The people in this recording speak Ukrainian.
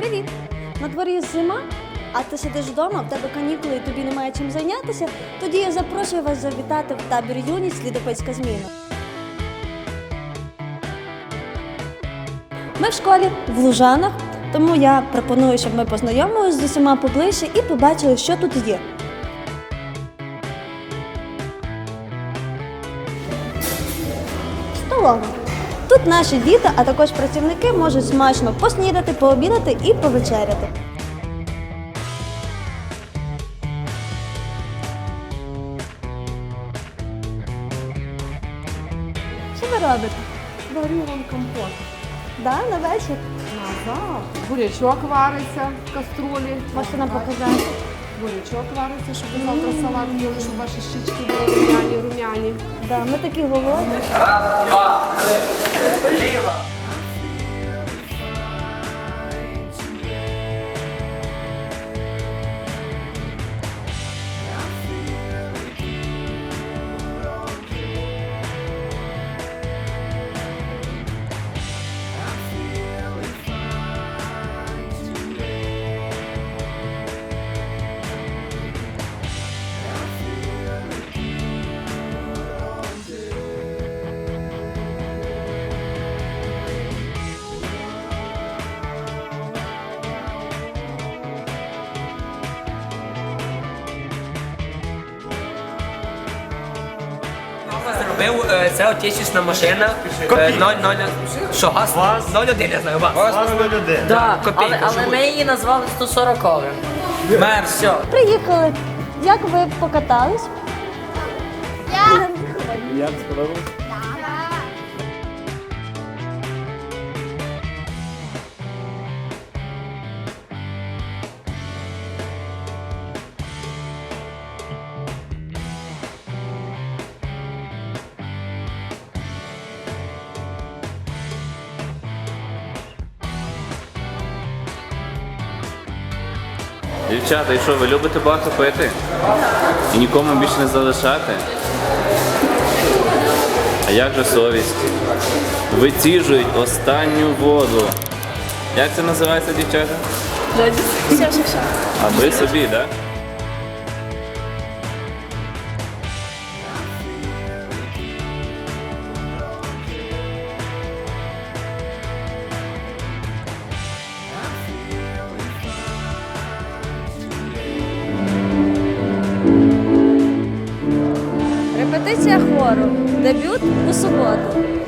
Привіт! На дворі зима, а ти сидиш вдома, в тебе канікули і тобі немає чим зайнятися. Тоді я запрошую вас завітати в табір юність Лідопецька зміна. Ми в школі в Лужанах, тому я пропоную, щоб ми познайомилися з усіма поближче і побачили, що тут є. Столова. Тут наші діти, а також працівники можуть смачно поснідати, пообідати і повечеряти. Що ви робите? Варю вам компот. Да, на вечір? Назад. Бурячок вариться в каструлі. Можете нам показати? Бурячок вариться, щоб ви завтра салат їли, щоб ваші щічки були рум'яні, рум'яні. Да, ми такі голодні. Зробив е, це отечественна машина. е, 00 Що, газ? 01, я знаю, вас. Да, копійка, але, але ми її назвали 140 Мер, все. Приїхали. Як ви покатались? Як сподобалось? Дівчата, і що, ви любите багато пити? І нікому більше не залишати? А як же совість? Витіжують останню воду. Як це називається, дівчата? Все, все, все. А ви собі, так? Да? Репетиція хору. Дебют у суботу.